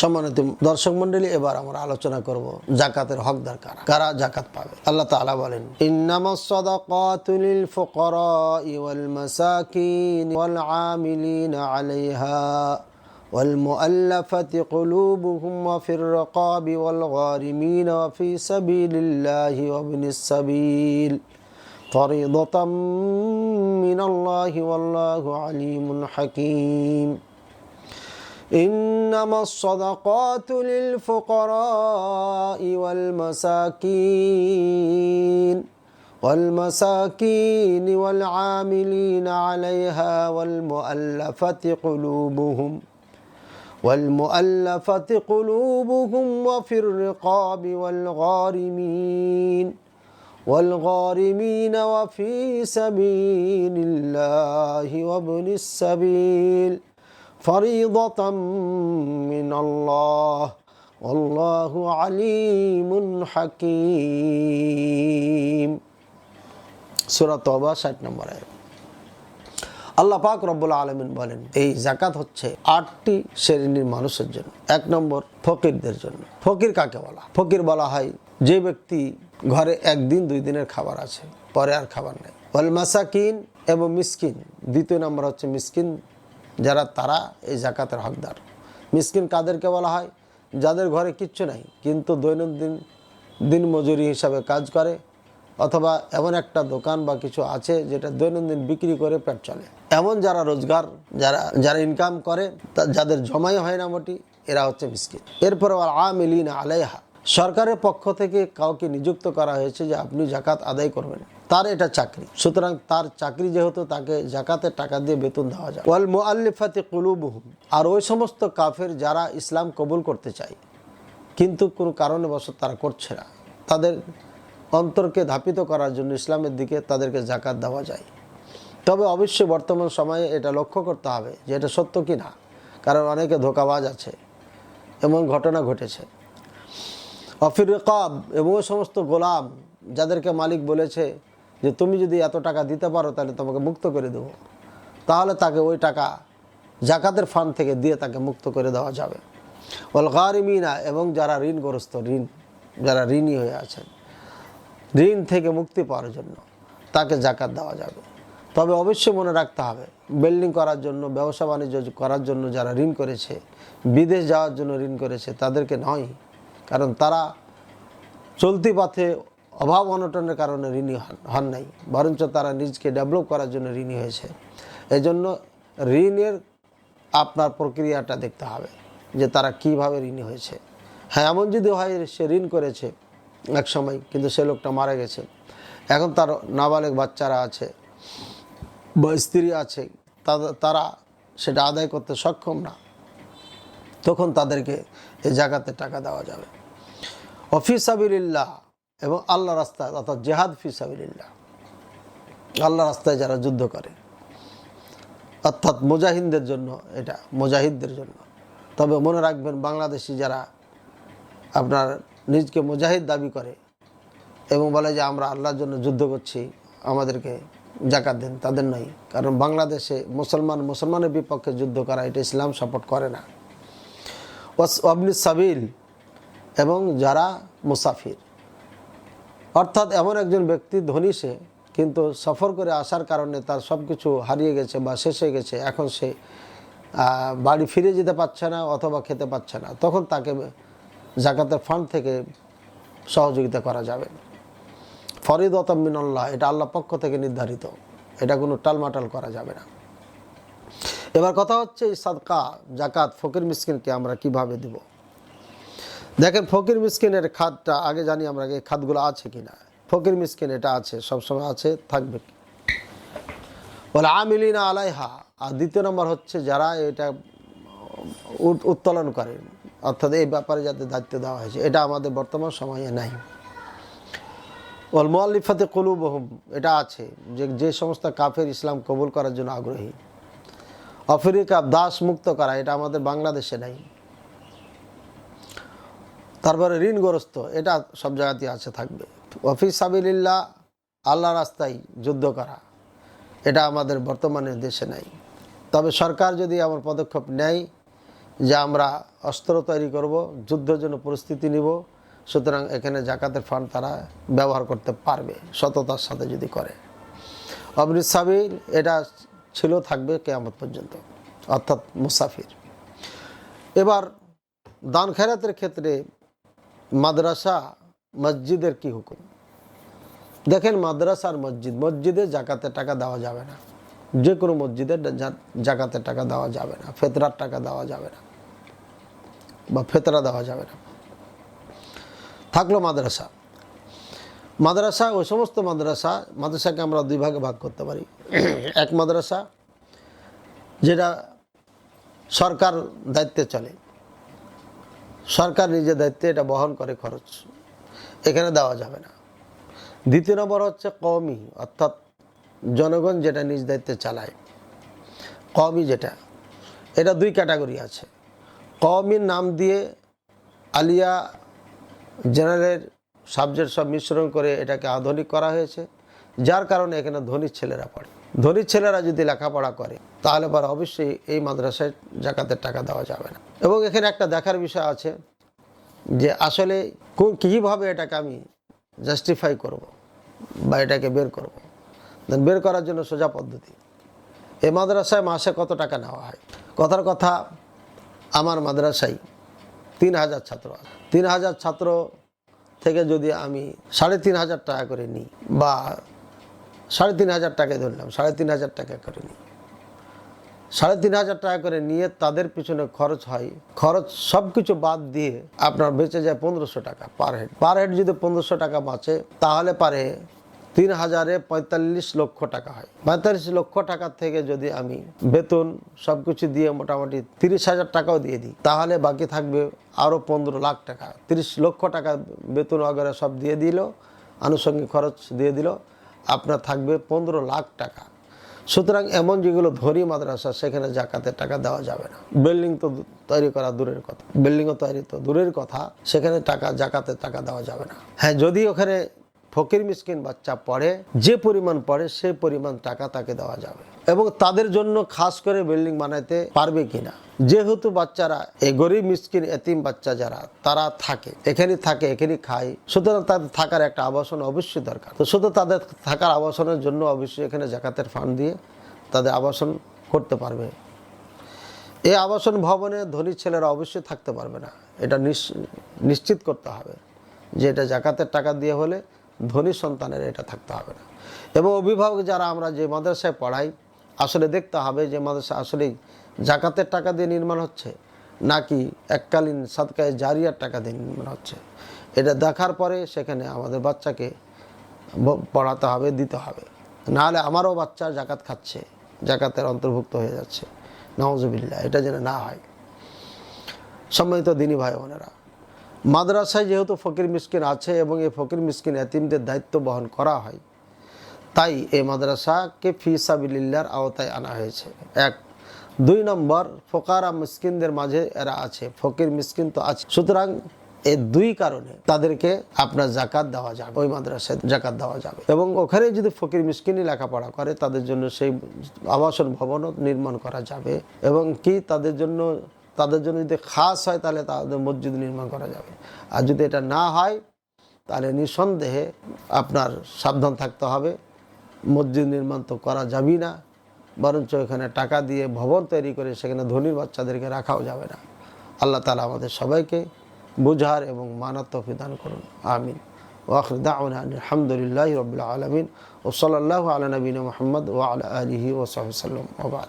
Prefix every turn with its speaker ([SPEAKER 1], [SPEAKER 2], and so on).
[SPEAKER 1] সম্মানিত দর্শক মন্ডলী এবার আমরা আলোচনা করব জাকাতের হকদার কারা কারা জাকাত পাবে আল্লাহ তাআলা বলেন ইন্নামাস সাদাকাতু লিল ফুকারাই ওয়াল মাসাকিন ওয়াল আমিলিনা আলাইহা والمؤلفة قلوبهم وفي الرقاب والغارمين وفي سبيل الله وابن السبيل فريضة من الله والله عليم حكيم إنما الصدقات للفقراء والمساكين والمساكين والعاملين عليها والمؤلفة قلوبهم والمؤلفة قلوبهم وفي الرقاب والغارمين والغارمين وفي سبيل الله وابن السبيل. فريضة من الله والله عليم حكيم সূরা তওবা 60 নম্বর আয়াত আল্লাহ পাক রব্বুল আলমিন বলেন এই জাকাত হচ্ছে আটটি শ্রেণীর মানুষের জন্য এক নম্বর ফকিরদের জন্য ফকির কাকে বলা ফকির বলা হয় যে ব্যক্তি ঘরে একদিন দুই দিনের খাবার আছে পরে আর খাবার নেই ওয়াল মাসাকিন এবং মিসকিন দ্বিতীয় নম্বর হচ্ছে মিসকিন যারা তারা এই জাকাতের হকদার। মিসকিন কাদেরকে বলা হয়, যাদের ঘরে কিচ্ছু নাই, কিন্তু দৈনন্দিন দিন মজুরি হিসাবে কাজ করে, অথবা এমন একটা দোকান বা কিছু আছে যেটা দৈনন্দিন বিক্রি করে পেট চলে। এমন যারা রোজগার, যারা যারা ইনকাম করে যাদের জমাই হয় না মোটি, এরা হচ্ছে মিসকিন। এরপর আমিলিন আলাইহা। সরকারের পক্ষ থেকে কাউকে নিযুক্ত করা হয়েছে যে আপনি জাকাত আদায় করবেন। তার এটা চাকরি। সুতরাং তার চাকরি যেহেতু তাকে জাকাতের টাকা দিয়ে বেতন দেওয়া যায়। ওয়াল মুআল্লিফাতি কুলুবুহুম। আর ওই সমস্ত কাফের যারা ইসলাম কবুল করতে চায়, কিন্তু কোনো কারণবশত তারা করছে না। তাদের অন্তরকে ধাপিত করার জন্য ইসলামের দিকে তাদেরকে জাকাত দেওয়া যায়। তবে অবশ্যই বর্তমান সময়ে এটা লক্ষ্য করতে হবে যে এটা সত্য কি না। কারণ অনেকে ধোকাবাজ আছে। এমন ঘটনা ঘটেছে। অফির রেকাব এবং সমস্ত গোলাম যাদেরকে মালিক বলেছে যে তুমি যদি এত টাকা দিতে পারো, তাহলে তোমাকে মুক্ত করে দেবো। তাহলে তাকে ওই টাকা জাকাতের ফান্ড থেকে দিয়ে তাকে মুক্ত করে দেওয়া যাবে। ওল গারিমিনা, এবং যারা ঋণগ্রস্ত, ঋণ, যারা ঋণী হয়ে আছেন, ঋণ থেকে মুক্তি পাওয়ার জন্য তাকে জাকাত দেওয়া যাবে। তবে অবশ্যই মনে রাখতে হবে, বিল্ডিং করার জন্য, ব্যবসা বাণিজ্য করার জন্য যারা ঋণ করেছে, বিদেশ যাওয়ার জন্য ঋণ করেছে, তাদেরকে নয়, কারণ তারা চলতি পথে অভাব অনটনের কারণে ঋণী হন নাই, বরঞ্চ তারা নিজকে ডেভেলপ করার জন্য ঋণী হয়েছে। এজন্য ঋণের আপনার প্রক্রিয়াটা দেখতে হবে যে তারা কীভাবে ঋণী হয়েছে। হ্যাঁ এমন যদি হয় সে ঋণ করেছে এক সময়, কিন্তু সে লোকটা মারা গেছে। এখন তার নাবালেক বাচ্চারা আছে বা স্ত্রী আছে তারা সেটা আদায় করতে সক্ষম না, তখন তাদেরকে এই জায়গাতে টাকা দেওয়া যাবে। অফিস অফিসাবিল্লাহ এবং আল্লাহ রাস্তায় অর্থাৎ জেহাদ ফিসাবিল্লাহ আল্লাহ রাস্তায় যারা যুদ্ধ করে, অর্থাৎ মুজাহিদদের জন্য, এটা মুজাহিদদের জন্য। তবে মনে রাখবেন, বাংলাদেশি যারা আপনার নিজকে মুজাহিদ দাবি করে এবং বলে যে আমরা আল্লাহর জন্য যুদ্ধ করছি, আমাদেরকে জাকাত দেন, তাদের নয়। কারণ বাংলাদেশে মুসলমান, মুসলমানের বিপক্ষে যুদ্ধ করা, এটা ইসলাম সাপোর্ট করে না। অবনি সাবিল এবং যারা মুসাফির। অর্থাৎ এমন একজন ব্যক্তি ধনী সে, কিন্তু সফর করে আসার কারণে তার সব কিছু হারিয়ে গেছে বা শেষ হয়ে গেছে, এখন সে বাড়ি ফিরে যেতে পারছে না অথবা খেতে পারছে না। তখন তাকে জাকাতের ফান্ড থেকে সহযোগিতা করা যাবে। ফরিদ মিনাল্লাহ, এটা আল্লাহ পক্ষ থেকে নির্ধারিত। এটা কোনো টালমাটাল করা যাবে না। এবার কথা হচ্ছে এই সাদকা, জাকাত, ফকির মিসকিনকে আমরা কীভাবে দেব? দেখেন, ফকির মিসকিনের খাদটা, আগে জানি আমরা এই খাদগুলো আছে কি না ফকির মিসকিন, এটা আছে, সবসময় আছে, থাকবে বলে, আমিলিনা আলাইহা। আর দ্বিতীয় নম্বর হচ্ছে যারা এটা উত- উত্তোলন করে। অর্থাৎ এই ব্যাপারে যাতে দায়িত্ব দেওয়া হয়েছে, এটা আমাদের বর্তমান সময়ে নাই। ওয়াল মোয়াল্লিফাতে কলুবহম, এটা আছে, যে যে সমস্ত কাফের ইসলাম কবুল করার জন্য আগ্রহী। আফ্রিকা দাস মুক্ত করা, এটা আমাদের বাংলাদেশে নাই। তারপরে ঋণগ্রস্ত, এটা সব জায়গাতেই আছে, থাকবে। অফিস সাবিল্লাহ আল্লাহ রাস্তায় যুদ্ধ করা, এটা আমাদের বর্তমানে দেশে নাই। তবে সরকার যদি আমার পদক্ষেপ নেয় যে আমরা অস্ত্র তৈরি করব, যুদ্ধের জন্য প্রস্তুতি নিব, সুতরাং এখানে জাকাতের ফান্ড তারা ব্যবহার করতে পারবে, সততার সাথে যদি করে। অমৃত সাবির এটা ছিল, থাকবে কেয়ামত পর্যন্ত, অর্থাৎ মুসাফির। এবার দান খেরাতের ক্ষেত্রে মাদ্রাসা, মসজিদের কি হুকুম? দেখেন মাদ্রাসা আর মসজিদ, মসজিদে জাকাতের টাকা দেওয়া যাবে না। যে কোনো মসজিদে জা- জাকাতের টাকা দেওয়া যাবে না, ফেতরার টাকা দেওয়া যাবে না, বা ফেতরা দেওয়া যাবে না। থাকল মাদ্রাসা। মাদ্রাসা, ওই সমস্ত মাদ্রাসা, মাদ্রাসাকে আমরা দুই ভাগে ভাগ করতে পারি। এক মাদ্রাসা, যেটা সরকার দায়িত্বে চলে সরকার নিজের দায়িত্বে এটা বহন করে খরচ। এখানে দেওয়া যাবে না। দ্বিতীয় নম্বর হচ্ছে কওমি, অর্থাৎ জনগণ যেটা নিজ দায়িত্বে চালায়। কওমি যেটা, এটা দুই ক্যাটাগরি আছে। কওমির নাম দিয়ে আলিয়া জেনারেল সাবজেক্ট সব মিশ্রণ করে এটাকে আধুনিক করা হয়েছে, যার কারণে এখানে ধনীর ছেলেরা পড়ে। ধনীর ছেলেরা যদি লেখাপড়া করে, তাহলে পর অবশ্যই এই মাদ্রাসায় জাকাতের টাকা দেওয়া যাবে না। এবং এখানে একটা দেখার বিষয় আছে যে আসলে কোন- কীভাবে এটাকে আমি জাস্টিফাই করব বা এটাকে বের করব। দেন বের করার জন্য সোজা পদ্ধতি। এই মাদ্রাসায় মাসে কত টাকা নেওয়া হয়? কথার কথা, আমার মাদ্রাসায় তিন হাজার ছাত্র আছে। তিন হাজার ছাত্র থেকে যদি আমি সাড়ে তিন হাজার টাকা করে নিই বা সাড়ে তিন হাজার টাকায় ধরলাম, সাড়ে তিন হাজার টাকা করে নিই সাড়ে তিন হাজার টাকা করে নিয়ে তাদের পিছনে খরচ হয়। খরচ সব কিছু বাদ দিয়ে আপনার বেঁচে যায় পনেরোশো টাকা পার হেড পার হেড যদি পনেরোশো টাকা বাঁচে, তাহলে পারে তিন হাজারে পঁয়তাল্লিশ লক্ষ টাকা হয়। পঁয়তাল্লিশ লক্ষ টাকা থেকে যদি আমি বেতন সব কিছু দিয়ে মোটামুটি তিরিশ হাজার টাকাও দিয়ে দিই, তাহলে বাকি থাকবে আরও পনেরো লাখ টাকা। তিরিশ লক্ষ টাকা বেতন আগারে সব দিয়ে দিল, আনুষঙ্গিক খরচ দিয়ে দিল। আপনার থাকবে পনেরো লাখ টাকা। সুতরাং এমন যেগুলো ধরি মাদ্রাসা, সেখানে জাকাতে টাকা দেওয়া যাবে না। বিল্ডিং তো তৈরি করা দূরের কথা। বিল্ডিংও তৈরি তো দূরের কথা। সেখানে টাকা জাকাতে টাকা দেওয়া যাবে না। হ্যাঁ যদি ওখানে ফকির মিসকিন বাচ্চা পড়ে, যে পরিমাণ পড়ে সেই পরিমাণ টাকা তাকে দেওয়া যাবে। এবং তাদের জন্য খাস করে বিল্ডিং বানাইতে পারবে কিনা। যেহেতু বাচ্চারা, এই গরিব মিসকিন, এতিম বাচ্চা যারা, তারা থাকে। এখানে থাকে এখানে খায়। সুতরাং তাদের থাকার একটা আবাসন অবশ্যই দরকার। তো শুধু তাদের থাকার আবাসনের জন্য অবশ্যই এখানে জাকাতের ফান্ড দিয়ে তাদের আবাসন করতে পারবে। এই আবাসন ভবনে ধনী ছেলেরা অবশ্যই থাকতে পারবে না। এটা নিশ- নিশ্চিত করতে হবে যে এটা জাকাতের টাকা দিয়ে হলে ধনী সন্তানের এটা থাকতে হবে না। এবং অভিভাবক যারা আমরা যে মাদ্রাসায় পড়াই, আসলে দেখতে হবে যে মাদ্রাসা আসলে জাকাতের টাকা দিয়ে নির্মাণ হচ্ছে, নাকি এককালীন সাদকায় জারিয়ার টাকা দিয়ে নির্মাণ হচ্ছে। এটা দেখার পরে সেখানে আমাদের বাচ্চাকে পড়াতে হবে, দিতে হবে। নাহলে আমারও বাচ্চা জাকাত খাচ্ছে, জাকাতের অন্তর্ভুক্ত হয়ে যাচ্ছে। নওয়াজবিল্লা এটা যেন না হয়। সম্মানিত দিনী ভাই বোনেরা মাদ্রাসায় যেহেতু ফকির মিসকিন আছে এবং এই ফকির মিসকিন এতিমদের দায়িত্ব বহন করা হয়, তাই এই মাদ্রাসাকে ফিসাবিল্লার আওতায় আনা হয়েছে। এক, দুই নম্বর, ফোকারা মিসকিনদের মাঝে এরা আছে, ফকির মিসকিন তো আছে। সুতরাং এই দুই কারণে তাদেরকে আপনার জাকাত দেওয়া যাবে, ওই মাদ্রাসায় জাকাত দেওয়া যাবে। এবং ওখানে যদি ফকির মিসকিনই লেখাপড়া করে, তাদের জন্য সেই আবাসন ভবনও নির্মাণ করা যাবে। এবং কি তাদের জন্য তাদের জন্য যদি খাস হয় তাহলে তাদের মসজিদ নির্মাণ করা যাবে। আর যদি এটা না হয়, তাহলে নিঃসন্দেহে আপনার সাবধান থাকতে হবে। মসজিদ নির্মাণ তো করা যাবেই না, বরঞ্চ এখানে টাকা দিয়ে ভবন তৈরি করে সেখানে ধনীর বাচ্চাদেরকে রাখাও যাবে না। আল্লাহ তালা আমাদের সবাইকে বুঝার এবং মানার তৌফিক দান করুন। আমিন। আলহামদুলিল্লাহ রবিল আলমিন। ও সাল্লাহ আলা নবীন মোহাম্মদ ও আলা আলহি ওসাল্লাম ওবাদ